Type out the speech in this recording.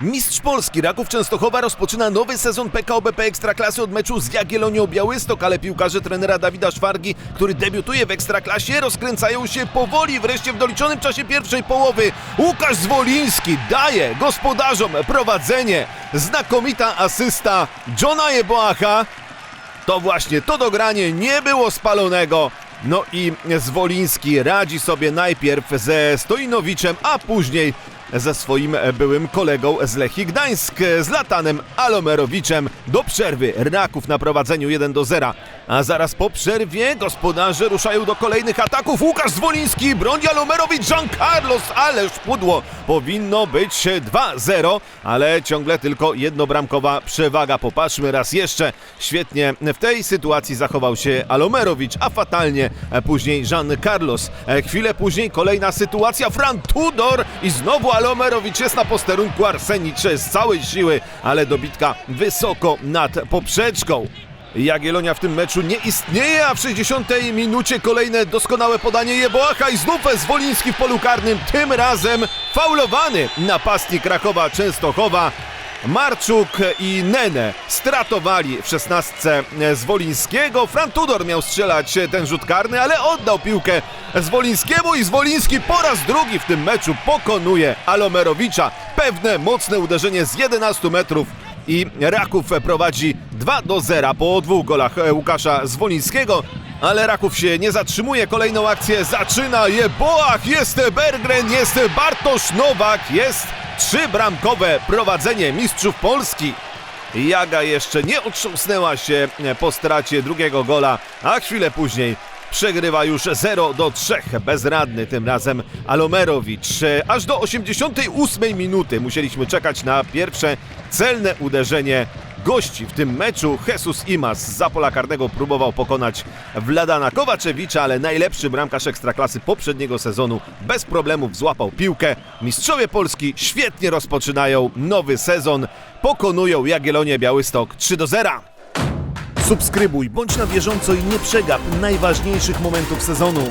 Mistrz Polski Raków Częstochowa rozpoczyna nowy sezon PKO BP Ekstraklasy od meczu z Jagiellonią Białystok, ale piłkarze trenera Dawida Szwargi, który debiutuje w Ekstraklasie, rozkręcają się powoli. Wreszcie w doliczonym czasie pierwszej połowy Łukasz Zwoliński daje gospodarzom prowadzenie. Znakomita asysta Johna Jeboacha. To właśnie to dogranie nie było spalonego. No i Zwoliński radzi sobie najpierw ze Stojnowiczem, a później ze swoim byłym kolegą z Lechii Gdańsk, z Latanem Alomerowiczem. Do przerwy Raków na prowadzeniu 1 do 0. A zaraz po przerwie gospodarze ruszają do kolejnych ataków. Łukasz Zwoliński, broni Alomerowicz, Jean Carlos, ależ pudło. Powinno być 2-0, ale ciągle tylko jednobramkowa przewaga. Popatrzmy raz jeszcze. Świetnie w tej sytuacji zachował się Alomerowicz, a fatalnie później Jean Carlos. E, Chwilę później kolejna sytuacja. Fran Tudor i znowu Alomerowicz jest na posterunku Arsenicz z całej siły, ale dobitka wysoko nad poprzeczką. Jagiellonia w tym meczu nie istnieje, a w 60 minucie kolejne doskonałe podanie Jeboacha i znów Zwoliński w polu karnym, tym razem faulowany napastnik Krakowa Częstochowa. Marczuk i Nene stratowali w szesnastce Zwolińskiego. Fran Tudor miał strzelać ten rzut karny, ale oddał piłkę Zwolińskiemu i Zwoliński po raz drugi w tym meczu pokonuje Alomerowicza. Pewne, mocne uderzenie z 11 metrów i Raków prowadzi 2 do 0 po dwóch golach Łukasza Zwolińskiego. Ale Raków się nie zatrzymuje, kolejną akcję zaczyna Jeboach, jest Bergren, jest Bartosz Nowak, jest trzybramkowe prowadzenie mistrzów Polski. Jaga jeszcze nie otrząsnęła się po stracie drugiego gola, a chwilę później przegrywa już 0 do 3. Bezradny tym razem Alomerowicz. Aż do 88 minuty musieliśmy czekać na pierwsze celne uderzenie gości w tym meczu. Jesus Imas z pola karnego próbował pokonać Wladana Kowaczewicza, ale najlepszy bramkarz ekstraklasy poprzedniego sezonu bez problemów złapał piłkę. Mistrzowie Polski świetnie rozpoczynają nowy sezon. Pokonują Jagiellonię Białystok 3 do 0. Subskrybuj, bądź na bieżąco i nie przegap najważniejszych momentów sezonu.